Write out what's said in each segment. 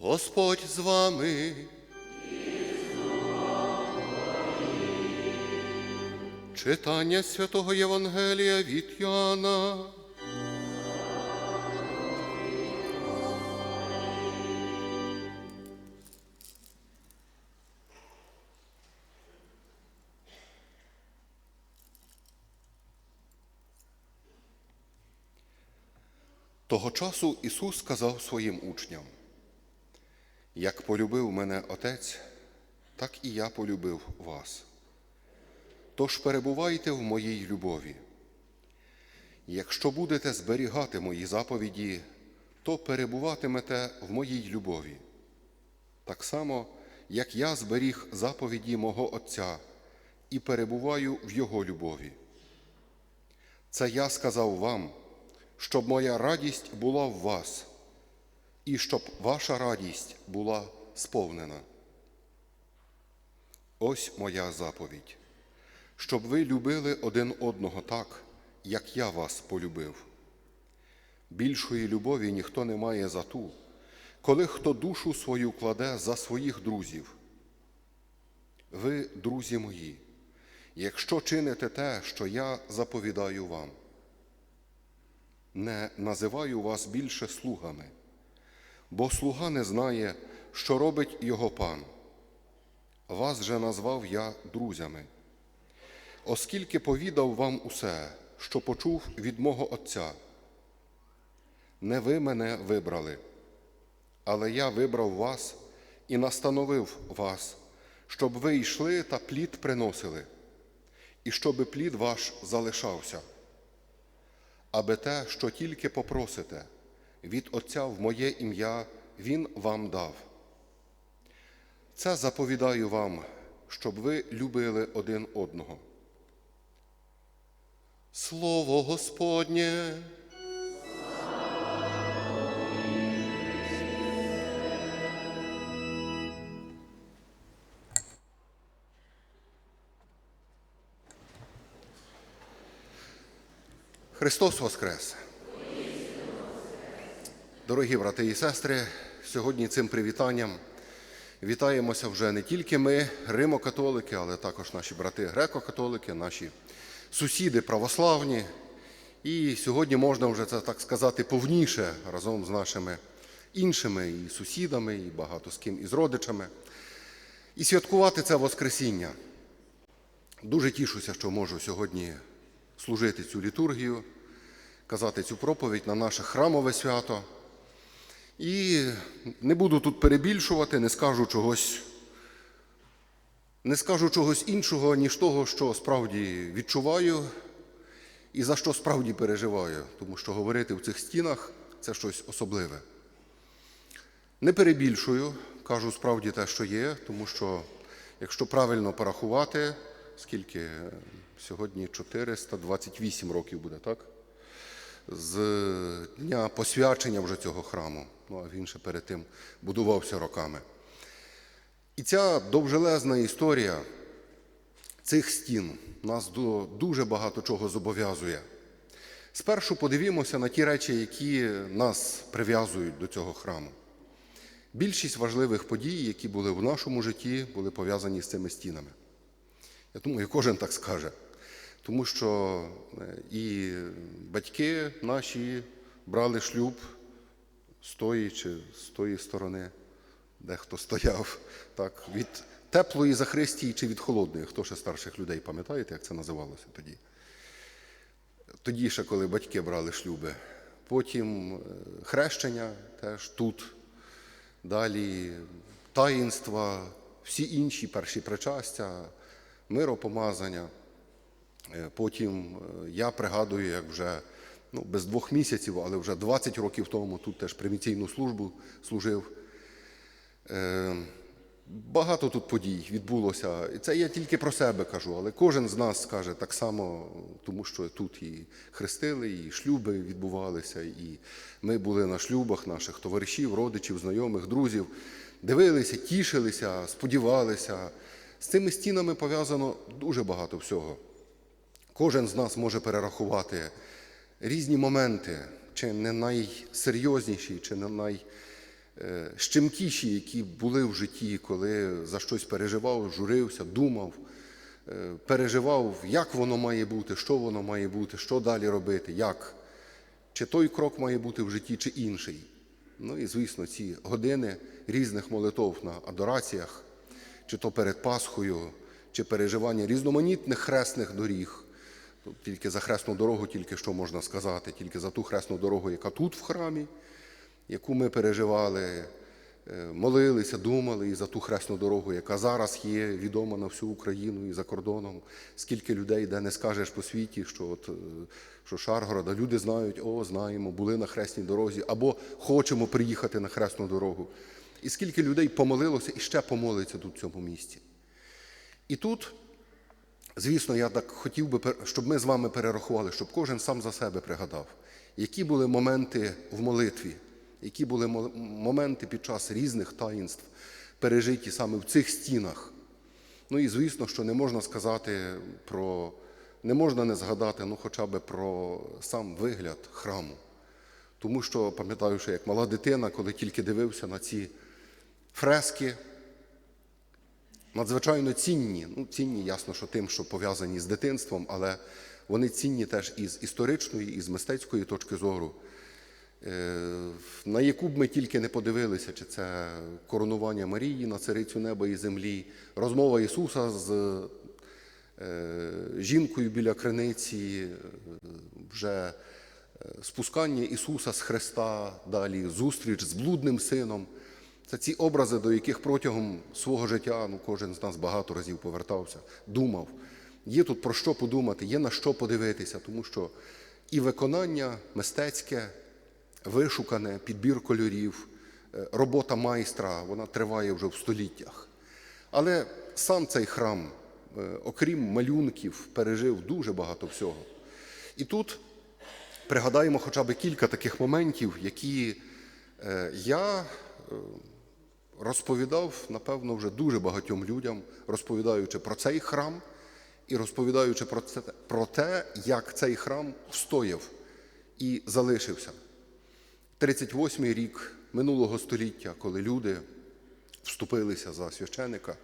Господь з вами. Читання святого Євангелія від Йоанна. Того часу Ісус сказав своїм учням, як полюбив мене Отець, так і я полюбив вас. Тож перебувайте в моїй любові. Якщо будете зберігати мої заповіді, то перебуватимете в моїй любові. Так само, як я зберіг заповіді мого Отця і перебуваю в Його любові. Це я сказав вам, щоб моя радість була в вас, і щоб ваша радість була сповнена. Ось моя заповідь, щоб ви любили один одного так, як я вас полюбив. Більшої любові ніхто не має за ту, коли хто душу свою кладе за своїх друзів. Ви, друзі мої, якщо чините те, що я заповідаю вам не називаю вас більше слугами, бо слуга не знає, що робить його пан. Вас же назвав я друзями, оскільки повідав вам усе, що почув від мого Отця. Не ви мене вибрали, але я вибрав вас і настановив вас, щоб ви йшли та плід приносили, і щоби плід ваш залишався аби те, що тільки попросите від Отця в моє ім'я, Він вам дав. Це заповідаю вам, щоб ви любили один одного. Слово Господнє. Христос Воскрес! Дорогі брати і сестри, сьогодні цим привітанням вітаємося вже не тільки ми, римо-католики, але також наші брати греко-католики, наші сусіди православні. І сьогодні можна вже це так сказати повніше разом з нашими іншими і сусідами, і багато з ким із родичами. І святкувати це Воскресіння. Дуже тішуся, що можу сьогодні служити цю літургію, казати цю проповідь на наше храмове свято. І не буду тут перебільшувати, не скажу чогось, не скажу чогось іншого, ніж того, що справді відчуваю і за що справді переживаю, тому що говорити в цих стінах це щось особливе. Не перебільшую, кажу справді те, що є, тому що якщо правильно порахувати, скільки сьогодні 428 років буде, так? З дня посвячення вже цього храму. Ну, а він ще перед тим будувався роками. І ця довжелезна історія цих стін нас до дуже багато чого зобов'язує. Спершу подивімося на ті речі, які нас прив'язують до цього храму. Більшість важливих подій, які були в нашому житті, були пов'язані з цими стінами. Я думаю, кожен так скаже. Тому що е, і батьки наші брали шлюб з тої чи з тої сторони, де хто стояв, так, від теплої Захристії чи від холодної. Хто ще старших людей пам'ятаєте, як це називалося тоді? Тоді ще, коли батьки брали шлюби. Потім е, хрещення теж тут. Далі таїнства, всі інші перші причастя, миропомазання. Е, Потім е, я пригадую, як вже ну, без двох місяців, але вже 20 років тому тут теж приміційну службу служив. Е, Багато тут подій відбулося. І це я тільки про себе кажу, але кожен з нас скаже так само, тому що тут і хрестили, і шлюби відбувалися, і ми були на шлюбах наших товаришів, родичів, знайомих, друзів, дивилися, тішилися, сподівалися. З цими стінами пов'язано дуже багато всього. Кожен з нас може перерахувати різні моменти, чи не найсерйозніші, чи не е, щемкіші, які були в житті, коли за щось переживав, журився, думав, е, переживав, як воно має бути, що воно має бути, що далі робити, як. Чи той крок має бути в житті, чи інший. Ну і, звісно, ці години різних молитов на адораціях, чи то перед Пасхою, чи переживання різноманітних хресних доріг. Тільки за хресну дорогу, тільки що можна сказати, тільки за ту хресну дорогу, яка тут в храмі, яку ми переживали, е, молилися, думали, і за ту хресну дорогу, яка зараз є відома на всю Україну і за кордоном. Скільки людей, де не скажеш по світі, що от, е, що Шаргорода, люди знають, о, знаємо, були на хресній дорозі, або хочемо приїхати на хресну дорогу. І скільки людей помолилося і ще помолиться тут в цьому місці. І тут, звісно, я так хотів би, щоб ми з вами перерахували, щоб кожен сам за себе пригадав, які були моменти в молитві, які були моменти під час різних таїнств, пережиті саме в цих стінах. Ну і звісно, що не можна сказати про, не можна не згадати ну, хоча б про сам вигляд храму. Тому що пам'ятаю, що як мала дитина, коли тільки дивився на ці фрески, надзвичайно цінні. Ну, цінні, ясно, що тим, що пов'язані з дитинством, але вони цінні теж із історичної, і з мистецької точки зору. Е, На яку б ми тільки не подивилися, чи це коронування Марії на царицю неба і землі, розмова Ісуса з е, жінкою біля криниці, е, вже спускання Ісуса з Христа, далі зустріч з блудним сином. Це ці образи, до яких протягом свого життя ну, кожен з нас багато разів повертався, думав. Є тут про що подумати, є на що подивитися, тому що і виконання мистецьке, вишукане, підбір кольорів, е, робота майстра, вона триває вже в століттях. Але сам цей храм, е, окрім малюнків, пережив дуже багато всього. І тут пригадаємо хоча б кілька таких моментів, які е, я розповідав, напевно, вже дуже багатьом людям, розповідаючи про цей храм і розповідаючи про це, про те, як цей храм встояв і залишився. 38-й рік минулого століття, коли люди вступилися за священика,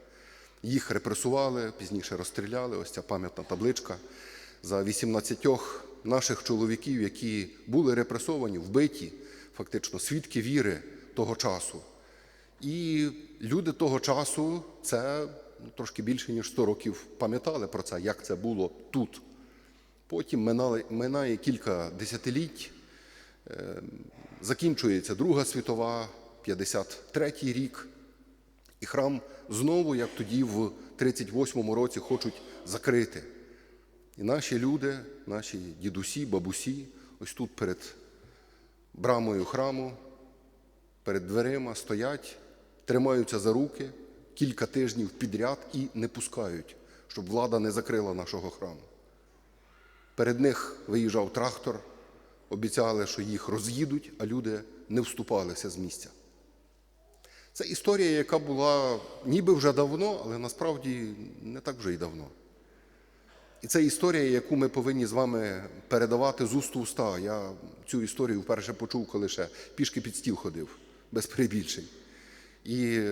їх репресували, пізніше розстріляли. Ось ця пам'ятна табличка за 18 наших чоловіків, які були репресовані, вбиті, фактично свідки віри того часу. І люди того часу це ну, трошки більше ніж 100 років пам'ятали про це, як це було тут. Потім минали, минає кілька десятиліть, е, закінчується Друга світова, 53-й рік, і храм знову, як тоді в 38-му році, хочуть закрити. І наші люди, наші дідусі, бабусі, ось тут перед брамою храму, перед дверима стоять, тримаються за руки кілька тижнів підряд і не пускають, щоб влада не закрила нашого храму. Перед них виїжджав трактор, обіцяли, що їх роз'їдуть, а люди не вступалися з місця. Це історія, яка була ніби вже давно, але насправді не так вже й давно. І це історія, яку ми повинні з вами передавати з уст у уста. Я цю історію вперше почув, коли ще пішки під стіл ходив, без перебільшень. І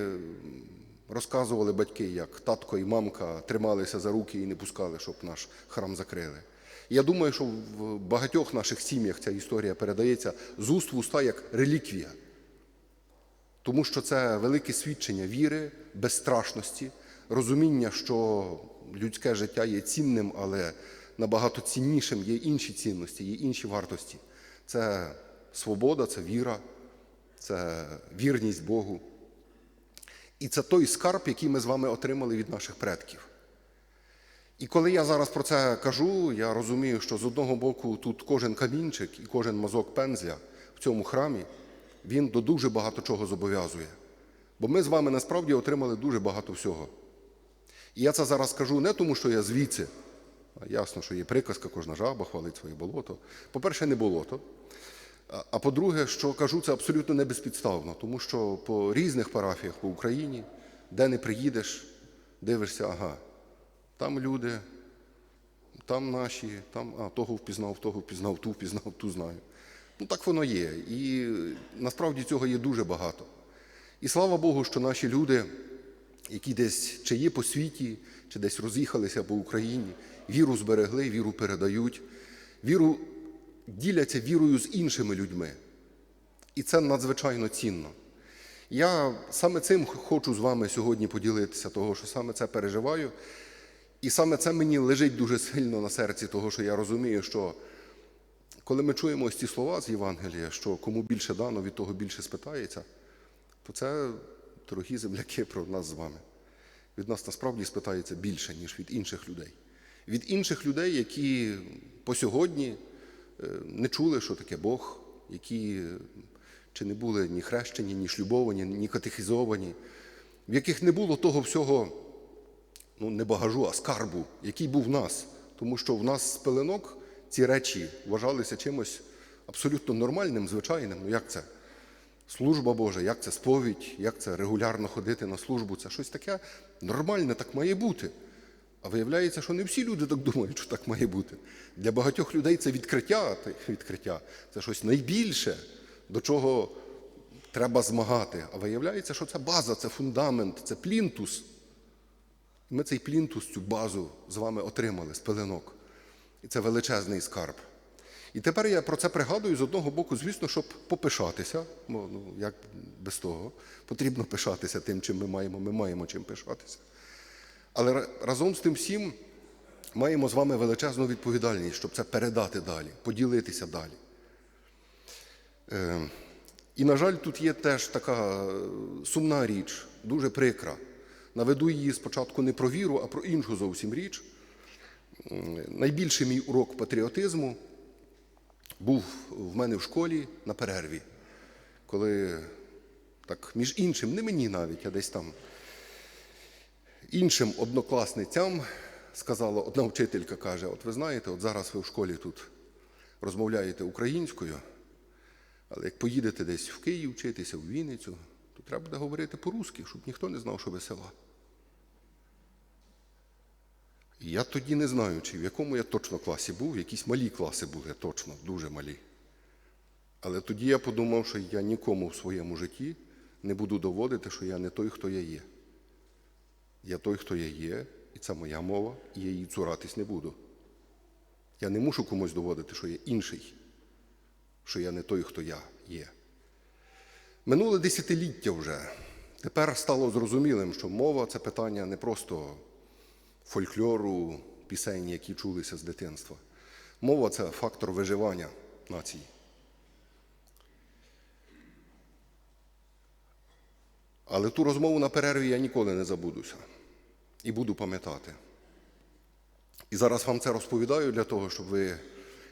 розказували батьки, як татко і мамка трималися за руки і не пускали, щоб наш храм закрили. Я думаю, що в багатьох наших сім'ях ця історія передається з уст в уста як реліквія. Тому що це велике свідчення віри, безстрашності, розуміння, що людське життя є цінним, але набагато ціннішим є інші цінності, є інші вартості. Це свобода, це віра, це вірність Богу. І це той скарб, який ми з вами отримали від наших предків. І коли я зараз про це кажу, я розумію, що з одного боку тут кожен камінчик і кожен мазок пензля в цьому храмі, він до дуже багато чого зобов'язує. Бо ми з вами насправді отримали дуже багато всього. І я це зараз кажу не тому, що я звідси, а ясно, що є приказка, кожна жаба хвалить своє болото. По-перше, не болото. А- по-друге, що кажу це абсолютно не безпідставно, тому що по різних парафіях по Україні, де не приїдеш, дивишся, ага, там люди, там наші, там а, того впізнав, того впізнав, ту впізнав, ту знаю. Ну так воно є. І насправді цього є дуже багато. І слава Богу, що наші люди, які десь чи є по світі, чи десь роз'їхалися по Україні, віру зберегли, віру передають, віру діляться вірою з іншими людьми. І це надзвичайно цінно. Я саме цим хочу з вами сьогодні поділитися, того, що саме це переживаю. І саме це мені лежить дуже сильно на серці, того, що я розумію, що коли ми чуємо ось ці слова з Євангелія, що кому більше дано, від того більше спитається, то це, дорогі земляки, про нас з вами. Від нас насправді спитається більше, ніж від інших людей. Від інших людей, які по сьогодні не чули, що таке Бог, які е, чи не були ні хрещені, ні шлюбовані, ні катехізовані, в яких не було того всього, ну не багажу, а скарбу, який був в нас. Тому що в нас з пеленок ці речі вважалися чимось абсолютно нормальним, звичайним. Ну як це? Служба Божа, як це сповідь, як це регулярно ходити на службу, це щось таке нормальне, так має бути. А виявляється, що не всі люди так думають, що так має бути. Для багатьох людей це відкриття, відкриття це щось найбільше, до чого треба змагати. А виявляється, що це база, це фундамент, це плінтус. Ми цей плінтус, цю базу з вами отримали з пеленок. І це величезний скарб. І тепер я про це пригадую з одного боку, звісно, щоб попишатися. Бо ну, як без того, потрібно пишатися тим, чим ми маємо, ми маємо чим пишатися. Але разом з тим всім маємо з вами величезну відповідальність, щоб це передати далі, поділитися далі. Е, І, на жаль, тут є теж така е, сумна річ, дуже прикра. Наведу її спочатку не про віру, а про іншу зовсім річ. Найбільший мій урок патріотизму був в мене в школі на перерві, коли так, між іншим, не мені навіть, а десь там іншим однокласницям сказала одна вчителька, каже: От ви знаєте, от зараз ви в школі тут розмовляєте українською, але як поїдете десь в Київ вчитися, в Вінницю, то треба буде говорити по-русски, щоб ніхто не знав, що ви села. Я тоді не знаю, чи в якому я точно класі був, якісь малі класи були, точно, дуже малі. Але тоді я подумав, що я нікому в своєму житті не буду доводити, що я не той, хто я є. Я той, хто я є, і це моя мова, і я її цуратись не буду. Я не мушу комусь доводити, що я інший, що я не той, хто я є. Минуле десятиліття вже. Тепер стало зрозумілим, що мова це питання не просто фольклору, пісень, які чулися з дитинства. Мова це фактор виживання нації. Але ту розмову на перерві я ніколи не забудуся і буду пам'ятати. І зараз вам це розповідаю для того, щоб ви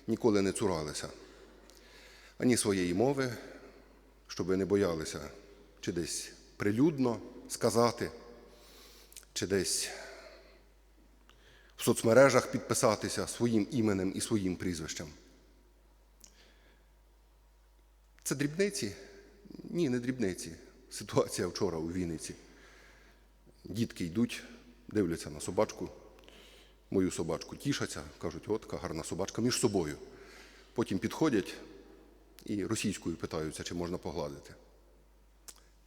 ніколи не цуралися ані своєї мови, щоб ви не боялися чи десь прилюдно сказати, чи десь в соцмережах підписатися своїм іменем і своїм прізвищем. Це дрібниці? Ні, не дрібниці. Ситуація вчора у Вінниці. Дітки йдуть, дивляться на собачку, мою собачку тішаться, кажуть, от така гарна собачка між собою. Потім підходять і російською питаються, чи можна погладити.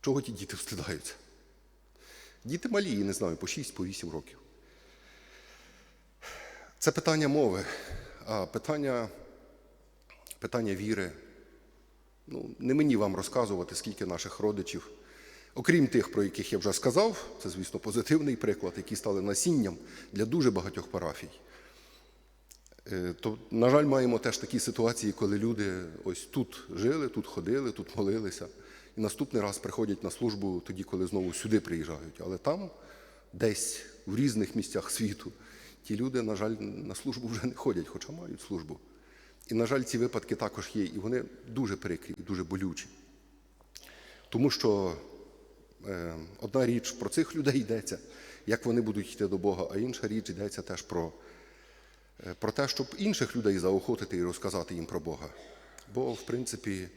Чого ті діти встидаються? Діти малі, я не знаю, по 6, по 8 років. Це питання мови, а питання, питання віри. Ну, не мені вам розказувати, скільки наших родичів, окрім тих, про яких я вже сказав, це, звісно, позитивний приклад, які стали насінням для дуже багатьох парафій. Е, То, на жаль, маємо теж такі ситуації, коли люди ось тут жили, тут ходили, тут молилися, і наступний раз приходять на службу тоді, коли знову сюди приїжджають. Але там, десь в різних місцях світу, ті люди, на жаль, на службу вже не ходять, хоча мають службу. І, на жаль, ці випадки також є, і вони дуже прикрі, дуже болючі. Тому що е, одна річ про цих людей йдеться, як вони будуть йти до Бога, а інша річ йдеться теж про, е, про те, щоб інших людей заохотити і розказати їм про Бога. Бо, в принципі,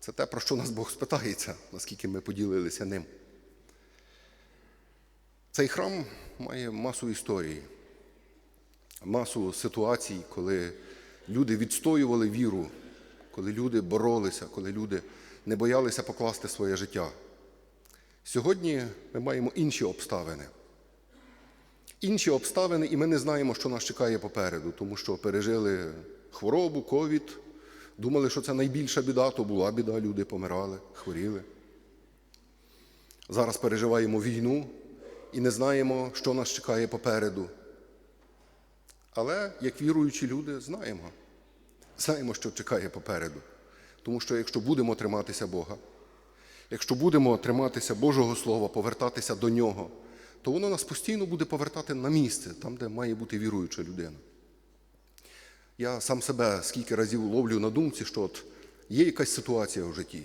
це те, про що нас Бог спитається, наскільки ми поділилися ним. Цей храм має масу історії, масу ситуацій, коли люди відстоювали віру, коли люди боролися, коли люди не боялися покласти своє життя. Сьогодні ми маємо інші обставини. Інші обставини, і ми не знаємо, що нас чекає попереду, тому що пережили хворобу, ковід, думали, що це найбільша біда, то була біда, люди помирали, хворіли. Зараз переживаємо війну і не знаємо, що нас чекає попереду. Але як віруючі люди, знаємо. Знаємо, що чекає попереду. Тому що якщо будемо триматися Бога, якщо будемо триматися Божого Слова, повертатися до Нього, то воно нас постійно буде повертати на місце, там, де має бути віруюча людина. Я сам себе скільки разів ловлю на думці, що от є якась ситуація в житті.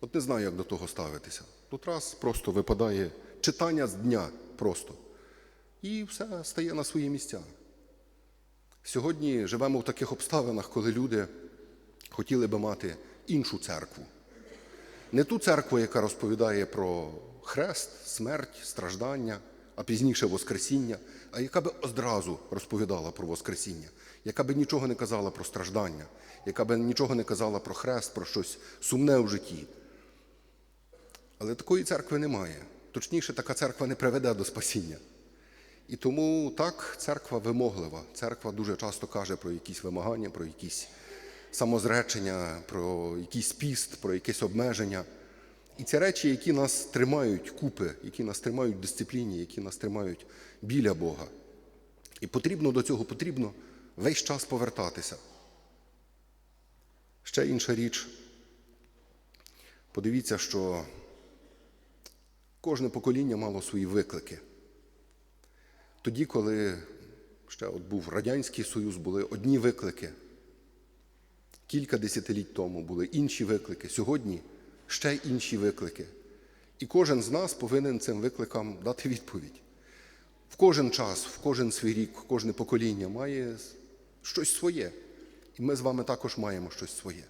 От не знаю, як до того ставитися. Тут раз просто випадає читання з дня просто. І все стає на свої місця. Сьогодні живемо в таких обставинах, коли люди хотіли би мати іншу церкву. Не ту церкву, яка розповідає про хрест, смерть, страждання, а пізніше Воскресіння, а яка би одразу розповідала про Воскресіння, яка би нічого не казала про страждання, яка би нічого не казала про хрест, про щось сумне в житті. Але такої церкви немає. Точніше, така церква не приведе до спасіння. І тому так, церква вимоглива. Церква дуже часто каже про якісь вимагання, про якісь самозречення, про якийсь піст, про якесь обмеження. І це речі, які нас тримають купи, які нас тримають в дисципліні, які нас тримають біля Бога. І потрібно до цього потрібно весь час повертатися. Ще інша річ. Подивіться, що кожне покоління мало свої виклики. Тоді, коли ще от був Радянський Союз, були одні виклики. Кілька десятиліть тому були інші виклики. Сьогодні ще інші виклики. І кожен з нас повинен цим викликам дати відповідь. В кожен час, в кожен свій рік, кожне покоління має щось своє. І ми з вами також маємо щось своє.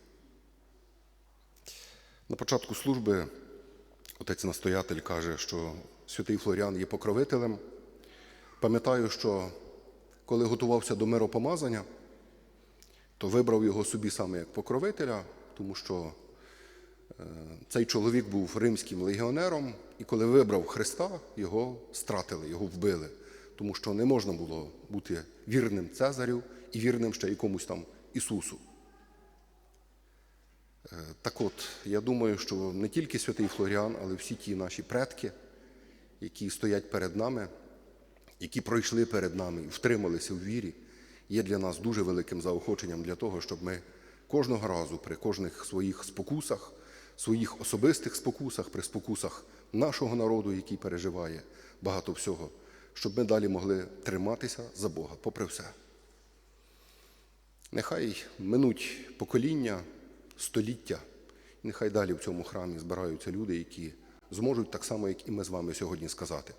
На початку служби отець настоятель каже, що святий Флоріан є покровителем. Пам'ятаю, що коли готувався до миропомазання, то вибрав його собі саме як покровителя, тому що е, цей чоловік був римським легіонером, і коли вибрав Христа, його стратили, його вбили, тому що не можна було бути вірним Цезарю і вірним ще якомусь там Ісусу. Е, Так от, я думаю, що не тільки святий Флоріан, але всі ті наші предки, які стоять перед нами, які пройшли перед нами і втрималися в вірі, є для нас дуже великим заохоченням для того, щоб ми кожного разу при кожних своїх спокусах, своїх особистих спокусах, при спокусах нашого народу, який переживає багато всього, щоб ми далі могли триматися за Бога, попри все. Нехай минуть покоління, століття, і нехай далі в цьому храмі збираються люди, які зможуть так само, як і ми з вами сьогодні сказати.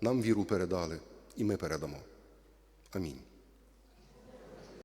Нам віру передали, і ми передамо. Амінь.